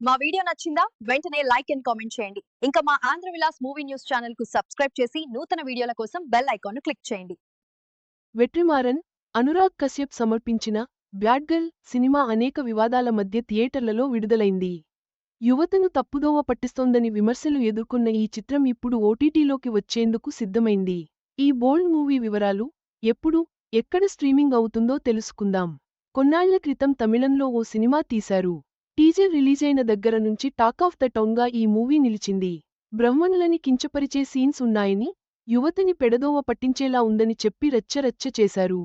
మా వీడియో నచ్చిందా? వెంటనే లైక్ అండ్ కామెంట్ చేయండి. ఇంకా మా ఆంధ్ర విలాస్ మూవీ న్యూస్ ఛానల్కు సబ్స్క్రైబ్ చేసి నూతన వీడియోల కోసం బెల్ ఐకాన్ను క్లిక్ చేయండి. వెట్రిమారన్ అనురాగ్ కశ్యప్ సమర్పించిన బ్యాడ్ గర్ల్ సినిమా అనేక వివాదాల మధ్య థియేటర్లలో విడుదలైంది. యువతను తప్పుదోవ పట్టిస్తోందని విమర్శలు ఎదుర్కొన్న ఈ చిత్రం ఇప్పుడు ఓటీటీలోకి వచ్చేందుకు సిద్ధమైంది. ఈ బోల్డ్ మూవీ వివరాలు ఎప్పుడు ఎక్కడ స్ట్రీమింగ్ అవుతుందో తెలుసుకుందాం. కొన్నాళ్ళ క్రితం తమిళంలో ఓ సినిమా తీశారు. టీజర్ రిలీజైన దగ్గర నుంచి టాక్ ఆఫ్ ద టౌన్గా ఈ మూవీ నిలిచింది. బ్రహ్మణులని కించపరిచే సీన్స్ ఉన్నాయని యువతిని పెడదోవ పట్టించేలా ఉందని చెప్పి రచ్చరచ్చ చేశారు.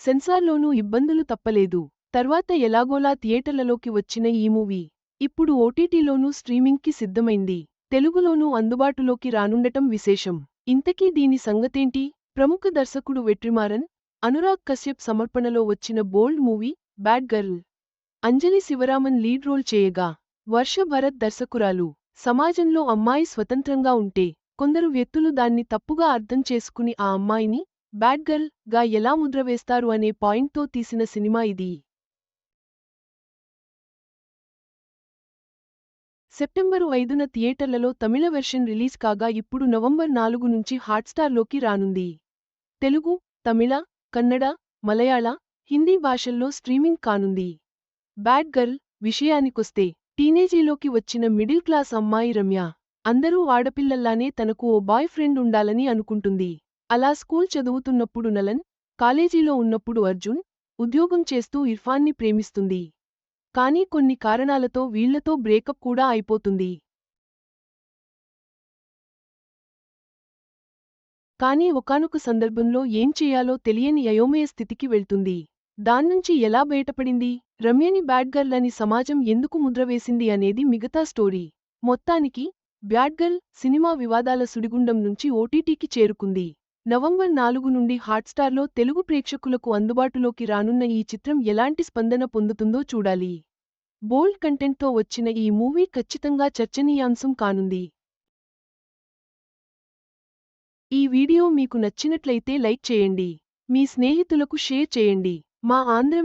సెన్సార్లోనూ ఇబ్బందులు తప్పలేదు. తర్వాత ఎలాగోలా థియేటర్లలోకి వచ్చిన ఈ మూవీ ఇప్పుడు ఓటీటీలోనూ స్ట్రీమింగ్కి సిద్ధమైంది. తెలుగులోనూ అందుబాటులోకి రానుండటం విశేషం. ఇంతకీ దీని సంగతేంటి? ప్రముఖ దర్శకుడు వెట్రిమారన్ అనురాగ్ కశ్యప్ సమర్పణలో వచ్చిన bold movie bad girl. Anjali Sivaraman lead role చేయగా వర్ష భరత్ దర్శకురాలు సమాజంలో అమ్మాయి స్వతంత్రంగా ఉంటే కొందరు వ్యక్తులు దాన్ని తప్పుగా అర్థం చేసుకుని ఆ అమ్మాయిని బ్యాడ్ గర్ల్గా ఎలా ముద్రవేస్తారు అనే పాయింట్తో తీసిన సినిమా ఇది. సెప్టెంబరు ఐదున థియేటర్లలో తమిళ వెర్షన్ రిలీజ్ కాగా ఇప్పుడు నవంబర్ నాలుగు నుంచి హాట్స్టార్లోకి రానుంది. తెలుగు తమిళ కన్నడ మలయాళ హిందీ భాషల్లో స్ట్రీమింగ్ కానుంది. బ్యాడ్ గర్ల్ విషయానికొస్తే టీనేజీలోకి వచ్చిన మిడిల్ క్లాస్ అమ్మాయి రమ్య అందరూ ఆడపిల్లల్లానే తనకు ఓ బాయ్ ఫ్రెండ్ ఉండాలని అనుకుంటుంది. అలా స్కూల్ చదువుతున్నప్పుడు నలన్ కాలేజీలో ఉన్నప్పుడు అర్జున్ ఉద్యోగం చేస్తూ ఇర్ఫాన్ని ప్రేమిస్తుంది. కానీ కొన్ని కారణాలతో వీళ్ళతో బ్రేకప్ కూడా అయిపోతుంది. కానీ ఒకానొక సందర్భంలో ఏం చేయాలో తెలియని అయోమయ స్థితికి వెళ్తుంది. దాన్నుంచి ఎలా బయటపడింది? రమ్యని బ్యాడ్గర్ల్ అని సమాజం ఎందుకు ముద్రవేసింది అనేది మిగతా స్టోరీ. మొత్తానికి బ్యాడ్గర్ల్ సినిమా వివాదాల సుడిగుండం నుంచి ఓటీటీకి చేరుకుంది. నవంబర్ నాలుగు నుండి హాట్స్టార్లో తెలుగు ప్రేక్షకులకు అందుబాటులోకి రానున్న ఈ చిత్రం ఎలాంటి స్పందన పొందుతుందో చూడాలి. బోల్డ్ కంటెంట్తో వచ్చిన ఈ మూవీ ఖచ్చితంగా చర్చనీయాంశం కానుంది. ఈ వీడియో మీకు నచ్చినట్లయితే లైక్ చేయండి. మీ స్నేహితులకు షేర్ చేయండి. మా ఆంధ్ర